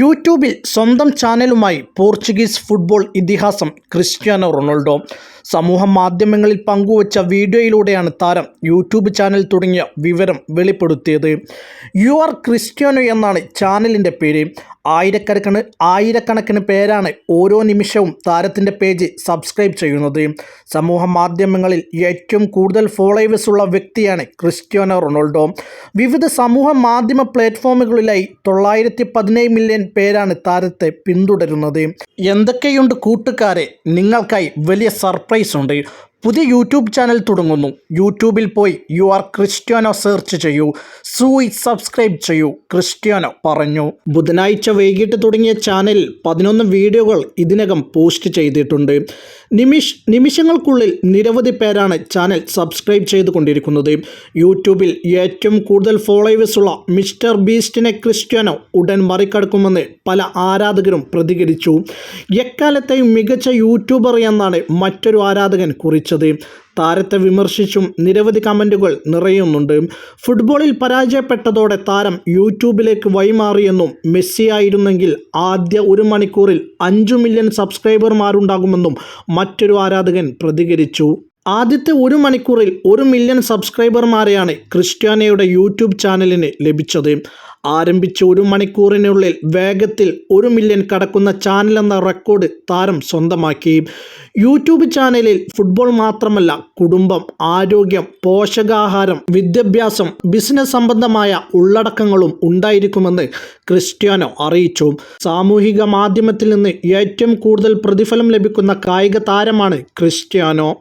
യൂട്യൂബിൽ സ്വന്തം ചാനലുമായി പോർച്ചുഗീസ് ഫുട്ബോൾ ഇതിഹാസം ക്രിസ്ത്യാനോ റൊണാൾഡോ. സമൂഹ മാധ്യമങ്ങളിൽ പങ്കുവച്ച വീഡിയോയിലൂടെയാണ് താരം യൂട്യൂബ് ചാനൽ തുടങ്ങിയ വിവരം വെളിപ്പെടുത്തിയത്. യു ആർ ക്രിസ്ത്യാനോ എന്നാണ് ചാനലിന്റെ പേര്. ആയിരക്കണക്കിന് ആയിരക്കണക്കിന് പേരാണ് ഓരോ നിമിഷവും താരത്തിന്റെ പേജ് സബ്സ്ക്രൈബ് ചെയ്യുന്നത്. സമൂഹ മാധ്യമങ്ങളിൽ ഏറ്റവും കൂടുതൽ ഫോളോവേഴ്സ് ഉള്ള വ്യക്തിയാണ് ക്രിസ്ത്യാനോ റൊണാൾഡോ. വിവിധ സമൂഹ മാധ്യമ പ്ലാറ്റ്ഫോമുകളിലായി തൊള്ളായിരത്തി പതിനേഴ് മില്യൺ പേരാണ് താരത്തെ പിന്തുടരുന്നത്. എന്തൊക്കെയുണ്ട് കൂട്ടുകാരെ? നിങ്ങൾക്കായി വലിയ സർപ്രൈസ് ഉണ്ട്. പുതിയ യൂട്യൂബ് ചാനൽ തുടങ്ങുന്നു. യൂട്യൂബിൽ പോയി യു ആർ ക്രിസ്ത്യാനോ സെർച്ച് ചെയ്യൂ. സൂയി സബ്സ്ക്രൈബ് ചെയ്യൂ. ക്രിസ്ത്യാനോ പറഞ്ഞു. ബുധനാഴ്ച വൈകിട്ട് തുടങ്ങിയ ചാനൽ പതിനൊന്ന് വീഡിയോകൾ ഇതിനകം പോസ്റ്റ് ചെയ്തിട്ടുണ്ട്. നിമിഷ് നിമിഷങ്ങൾക്കുള്ളിൽ നിരവധി പേരാണ് ചാനൽ സബ്സ്ക്രൈബ് ചെയ്തു ചെയ്തുകൊണ്ടിരിക്കുന്നത്. യൂട്യൂബിൽ ഏറ്റവും കൂടുതൽ ഫോളോവേഴ്സ് ഉള്ള മിസ്റ്റർ ബീസ്റ്റിനെ ക്രിസ്ത്യാനോ ഉടൻ മറികടക്കുമെന്ന് പല ആരാധകരും പ്രതികരിച്ചു. എക്കാലത്തെയും മികച്ച യൂട്യൂബർ എന്നാണ് മറ്റൊരു ആരാധകൻ കുറിച്ചത്. താരത്തെ വിമർശിച്ചും നിരവധി കമന്റുകൾ നിറയുന്നുണ്ട്. ഫുട്ബോളിൽ പരാജയപ്പെട്ടതോടെ താരം യൂട്യൂബിലേക്ക് വഴിമാറിയെന്നും മെസ്സി ആയിരുന്നെങ്കിൽ ആദ്യ ഒരു മണിക്കൂറിൽ അഞ്ചു മില്യൺ സബ്സ്ക്രൈബർമാരുണ്ടാകുമെന്നും മറ്റൊരു ആരാധകൻ പ്രതികരിച്ചു. ആദ്യത്തെ ഒരു മണിക്കൂറിൽ ഒരു മില്യൺ സബ്സ്ക്രൈബർമാരെയാണ് ക്രിസ്ത്യാനയുടെ യൂട്യൂബ് ചാനലിന് ലഭിച്ചത്. ആരംഭിച്ച ഒരു മണിക്കൂറിനുള്ളിൽ വേഗത്തിൽ ഒരു മില്യൺ കടക്കുന്ന ചാനൽ എന്ന റെക്കോർഡ് താരം സ്വന്തമാക്കി. യൂട്യൂബ് ചാനലിൽ ഫുട്ബോൾ മാത്രമല്ല കുടുംബം ആരോഗ്യം പോഷകാഹാരം വിദ്യാഭ്യാസം ബിസിനസ് സംബന്ധമായ ഉള്ളടക്കങ്ങളും ഉണ്ടായിരിക്കുമെന്ന് ക്രിസ്ത്യാനോ അറിയിച്ചു. സാമൂഹിക മാധ്യമത്തിൽ നിന്ന് ഏറ്റവും കൂടുതൽ പ്രതിഫലം ലഭിക്കുന്ന കായിക താരമാണ് ക്രിസ്ത്യാനോ.